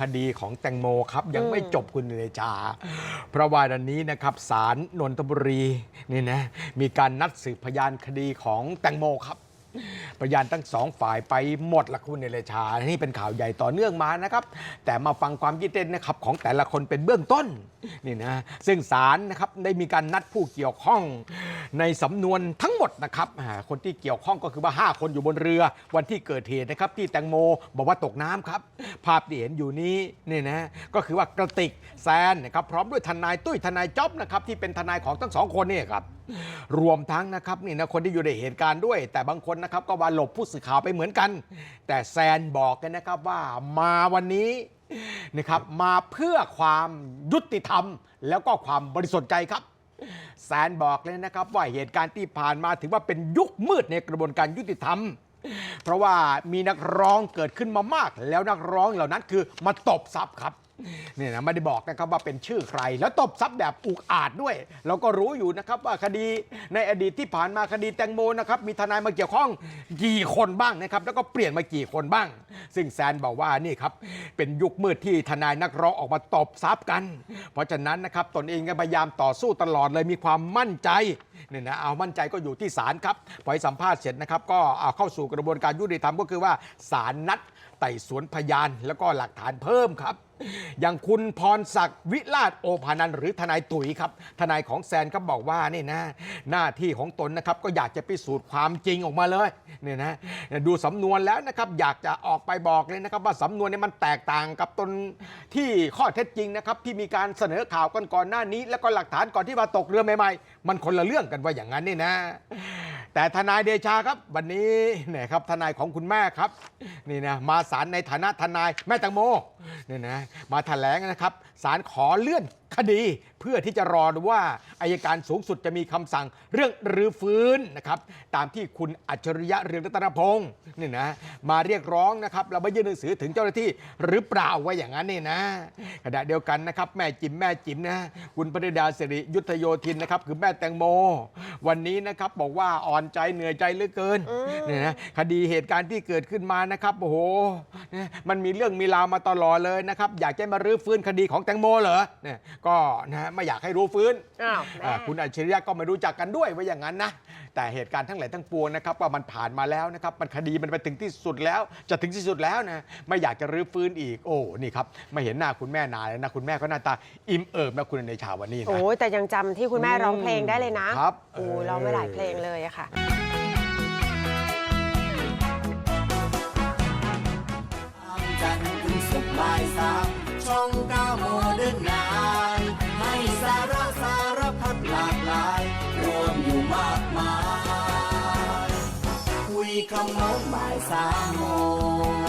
คดีของแตงโมครับ ยังไม่จบคุณเดชา เพราะว่าดันนี้นะครับศาลนนทบุรีนี่นะมีการนัดสืบพยานคดีของแตงโมครับพยานทั้งสองฝ่ายไปหมดละคุณเดชา นี่เป็นข่าวใหญ่ต่อเนื่องมานะครับ แต่มาฟังความคิดเห็นนะครับของแต่ละคนเป็นเบื้องต้นนี่นะซึ่งศาลนะครับได้มีการนัดผู้เกี่ยวข้อง ในสำนวนทั้งหมดนะครับคนที่เกี่ยวข้องก็คือว่า 5 คนอยู่บนเรือวันที่เกิดเหตุนะครับที่แตงโมบอกว่าตกน้ำครับ ภาพที่เห็นอยู่นี้นี่นะก็คือว่ากระติกแซนนะครับพร้อมด้วยทนายตุ้ยทนายจ๊อบนะครับที่เป็นทนายของทั้งสองคนนี่ครับรวมทั้งนะครับนี่นะคนที่อยู่ในเหตุการณ์ด้วย แต่บางคนนะครับก็ว่าหลบผู้สื่อข่าวไปเหมือนกัน แต่แซนบอกกันนะครับว่ามาวันนี้นะครับมาเพื่อความยุติธรรม แล้วก็ความบริสุทธิ์ใจครับ แซนบอกเลยนะครับว่าเหตุการณ์ที่ผ่านมาถือว่าเป็นยุคมืดในกระบวนการยุติธรรม เพราะว่ามีนักร้องเกิดขึ้นมามาก แล้วนักร้องเหล่านั้นคือมาตบทรัพย์ครับ เนี่ยนะไม่ได้บอกนะครับว่าเป็นชื่อใคร แล้วตบทรัพย์แบบอุกอาจด้วย เราก็รู้อยู่นะครับว่าคดีในอดีตที่ผ่านมาคดีแตงโมนะครับมีทนายมาเกี่ยวข้องกี่คนบ้างนะครับแล้วก็เปลี่ยนมากี่คนบ้าง ซึ่งแซนบอกว่านี่ครับเป็นยุคมืดที่ทนายนักร้องออกมาตบทรัพย์กัน เพราะฉะนั้นนะครับตนเองก็พยายามต่อสู้ตลอดเลยมีความมั่นใจเนี่ยนะเอามั่นใจก็อยู่ที่ศาลครับพอสัมภาษณ์เสร็จนะครับก็เอาเข้าสู่กระบวนการยุติธรรมก็คือว่าศาลนัดไต่สวนพยานแล้วก็หลักฐานเพิ่มครับ อย่างคุณพรศักดิ์วิราชโอภานันท์หรือทนายตุ๋ยครับทนายของแซนครับอกว่านี่นะหน้าที่ของตนนะครับก็อยากจะพิสูจน์ความจริงออกมาเลยเนี่ยนะดูสำนวนแล้วนะครับอยากจะออกไปบอกเลยนะครับ ว่าสำนวนเนี้มันแตกต่างกับตนที่ข้อเท็จจริงนะครับที่มีการเสนอข่าวกันก่อนหน้านี้ แล้วก็หลักฐานก่อนที่มาตกเรือใหม่ๆ มันคนละเรื่องกันว่าอย่างนั้นนี่นะ แต่ทนายเดชาครับ วันนี้เนี่ยครับทนายของคุณแม่ครับนี่นะมาศาลในฐานะทนายแม่แตงโมเนี่ยนะมาแถลงนะครับศาลขอเลื่อนคดีเพื่อที่จะรอดูว่าอายการสูงสุดจะมีคำสั่งเรื่องรื้อฟื้นนะครับตามที่คุณอัจฉริยะเรืองรัตนพงศ์นี่นะมาเรียกร้องนะครับเราไม่ยื่นหนังสือถึงเจ้าหน้าที่หรือเปล่าว่าอย่างนั้นนี่นะขณะเดียวกันนะครับแม่จิมแม่จิมนะคุณปริดาสิริยุทธโยธินนะครับคือแม่แตงโม วันนี้นะครับบอกว่าอ่อนใจเหนื่อยใจเหลือเกินเนี่ยนะคดีเหตุการณ์ที่เกิดขึ้นมานะครับโอ้โหเนี่ยมันมีเรื่องมีราวมาตลอดเลยนะครับอยากจะมารื้อฟื้นคดีของแตงโมเหรอเนี่ยก็นะไม่อยากให้รู้ฟื้นอ้าวแม่ อ่าคุณอัจฉริยะก็ไม่รู้จักกันด้วยว่าอย่างนั้นนะ แต่เหตุการณ์ทั้งหลายทั้งปวงนะครับว่ามันผ่านมาแล้วนะครับมันคดีมันไปถึงที่สุดแล้ว จะถึงที่สุดแล้วนะไม่อยากจะรื้อฟื้นอีกโอ้นี่ครับไม่เห็นหน้าคุณแม่นานแล้วนะคุณแม่ก็หน้าตาอิ่มเอิบนะคุณในเชาวันนี้นะ โอ้ยแต่ยังจำที่คุณแม่ร้องเพลงได้เลยนะครับโอ้เออ ร้องไปหลายเพลงเลยอะค่ะจันทร์ถึงศุกร์บ่ายสามช่องเก้าโมเดิร์นไนน์ คำโน้นบ่ายสามโมง